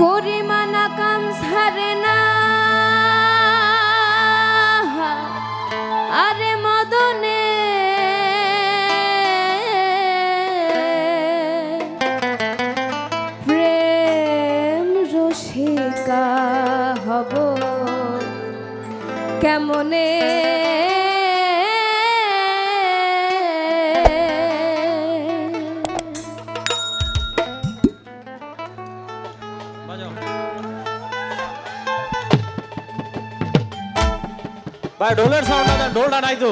করে মানা কাম সারে না। আরে মদনে। প্রেম হব। ಬಾ ಡೋಲರ್ ಸೌಂಡ್ ಅದ ಡೋಲ್ಡಾಣ ಆಯ್ತು.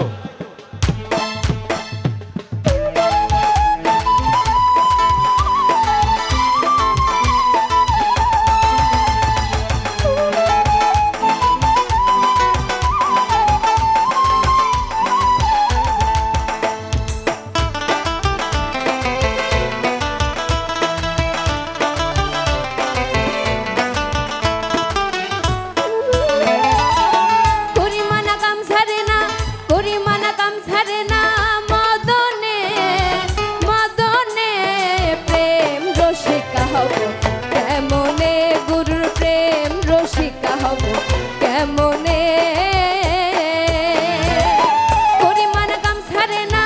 হব কেমনে? পরিমানা কাম ছাড়ে না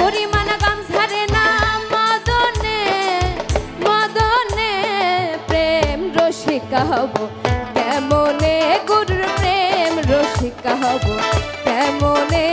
পরিমানা কাম ছাড়ে না, মদনে মদনে প্রেম রসিকা হব কেমনে? গুরুর প্রেম রসিকা হব কেমনে?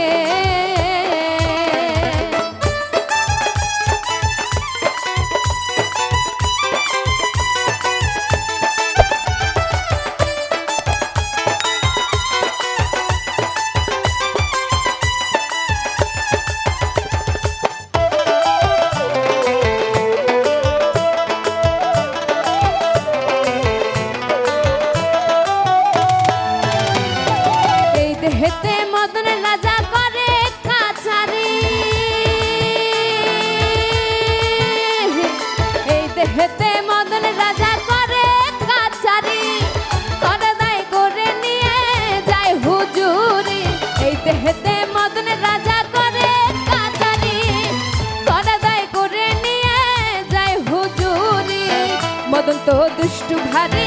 দুষ্টু ভারী,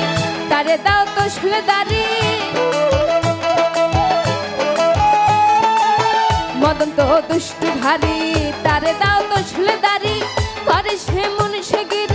তারে দাও তো শুলেদারি মদন তো দুষ্টু ভারী, তারে দাও তো শুলেদারি করে সে মন সে গিরি